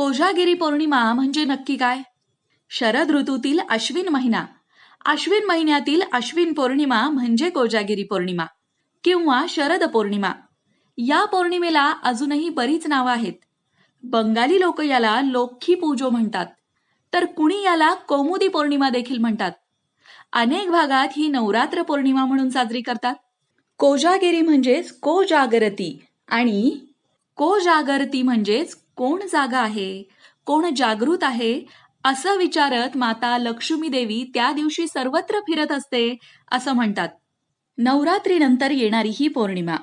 कोजागिरी पौर्णिमा म्हणजे नक्की काय? शरद ऋतूतील अश्विन महिना. अश्विन महिन्यातील अश्विन पौर्णिमा म्हणजे कोजागिरी पौर्णिमा किंवा शरद पौर्णिमा. या पौर्णिमेला अजूनही बरीच नावं आहेत. बंगाली लोक याला लोखी पूजो म्हणतात. तर कुणी याला कौमुदी पौर्णिमा देखील म्हणतात. अनेक भागात ही नवरात्र पौर्णिमा म्हणून साजरी करतात. कोजागिरी म्हणजेच कोजागरती आणि कोजागरती म्हणजेच कोण जागा आहे? कोण जागृत आहे? असं विचारत माता लक्ष्मी देवी त्या दिवशी सर्वत्र फिरत असते असं म्हणतात. नवरात्रीनंतर येणारी ही पौर्णिमा.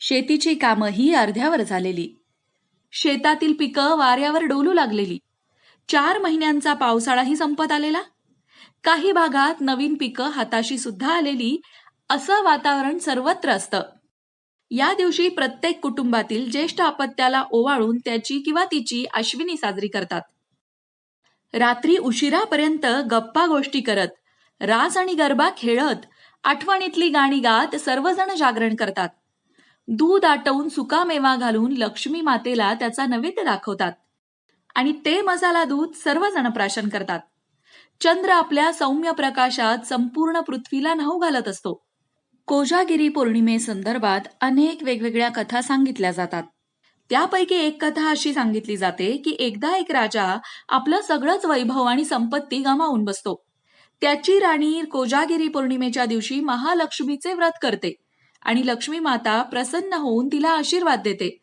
शेतीची कामंही अर्ध्यावर झालेली. शेतातील पिकं वाऱ्यावर डोलू लागलेली. चार महिन्यांचा पावसाळाही संपत आलेला. काही भागात नवीन पिकं हाताशी सुद्धा आलेली असं वातावरण सर्वत्र असतं. या दिवशी प्रत्येक कुटुंबातील ज्येष्ठ अपत्याला ओवाळून त्याची किंवा तिची अश्विनी साजरी करतात. रात्री उशिरापर्यंत गप्पा गोष्टी करत रास आणि गरबा खेळत आठवणीतली गाणी गात सर्वजण जागरण करतात. दूध आटवून सुकामेवा घालून लक्ष्मी मातेला त्याचा नैवेद्य दाखवतात. आणि ते मसाला दूध सर्वजण प्राशन करतात. चंद्र आपल्या सौम्य प्रकाशात संपूर्ण पृथ्वीला न्हाऊ घालत असतो. कोजागिरी पौर्णिमेसंदर्भात अनेक वेगवेगळ्या कथा सांगितल्या जातात. त्यापैकी एक कथा अशी सांगितली जाते की एकदा एक राजा आपलं सगळंच वैभव आणि संपत्ती गमावून बसतो. त्याची राणी कोजागिरी पौर्णिमेच्या दिवशी महालक्ष्मीचे व्रत करते आणि लक्ष्मी माता प्रसन्न होऊन तिला आशीर्वाद देते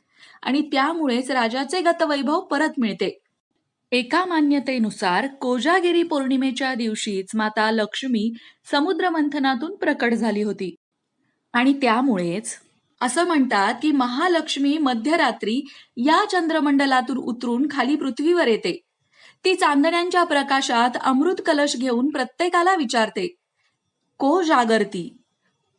आणि त्यामुळेच राजाचे गतवैभव परत मिळते. एका मान्यतेनुसार कोजागिरी पौर्णिमेच्या दिवशीच माता लक्ष्मी समुद्र मंथनातून प्रकट झाली होती. आणि त्यामुळेच असं म्हणतात की महालक्ष्मी मध्यरात्री या चंद्रमंडलातून उतरून खाली पृथ्वीवर येते. ती चांदण्यांच्या प्रकाशात अमृत कलश घेऊन प्रत्येकाला विचारते. को जागरती?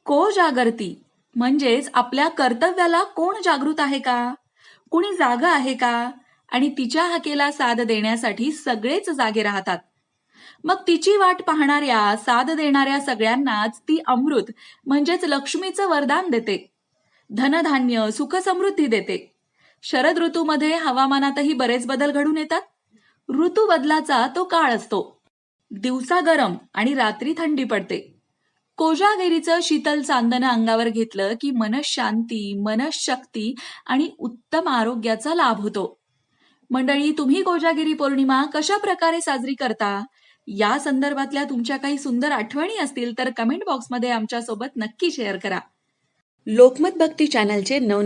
को जागरती म्हणजेच आपल्या कर्तव्याला कोण जागृत आहे का? कुणी जागा आहे का? आणि तिच्या हाकेला साथ देण्यासाठी सगळेच जागे राहतात. मग तिची वाट पाहणाऱ्या साथ देणाऱ्या सगळ्यांनाच ती अमृत म्हणजेच लक्ष्मीचं वरदान देते. धनधान्य सुखसमृद्धी देते. शरद ऋतूमध्ये हवामानातही बरेच बदल घडून येतात. ऋतू बदलाचा तो काळ असतो. दिवसा गरम आणि रात्री थंडी पडते. कोजागिरीचं शीतल चांदनं अंगावर घेतलं की मनशांती मनशक्ती आणि उत्तम आरोग्याचा लाभ होतो. मंडळी तुम्ही कोजागिरी पौर्णिमा कशा प्रकारे साजरी करता? या संदर्भातल्या तुमच्या काही सुंदर आठवणी असतील तर कमेंट बॉक्समध्ये आमच्यासोबत नक्की शेअर करा. लोकमत भक्ती चॅनलचे नवन